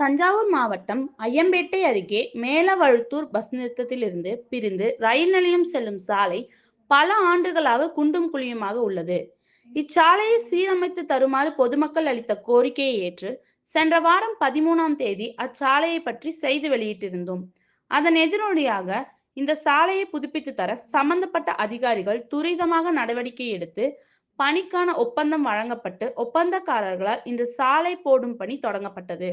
தஞ்சாவூர் மாவட்டம் ஐயம்பேட்டை அருகே மேலவழுத்தூர் பஸ் நிறுத்தத்திலிருந்து பிரிந்து ரயில் நிலையம் செல்லும் சாலை பல ஆண்டுகளாக குண்டும் குழியுமாக உள்ளது. இச்சாலையை சீரமைத்து தருமாறு பொதுமக்கள் அளித்த கோரிக்கையை ஏற்று சென்ற வாரம் பதிமூணாம் தேதி அச்சாலையை பற்றி செய்து வெளியிட்டிருந்தோம். அதன் எதிரொலியாக இந்த சாலையை புதுப்பித்து தர சம்பந்தப்பட்ட அதிகாரிகள் துரிதமாக நடவடிக்கை எடுத்து பணிக்கான ஒப்பந்தம் வழங்கப்பட்டு ஒப்பந்தக்காரர்களால் இந்த சாலை போடும் பணி தொடங்கப்பட்டது.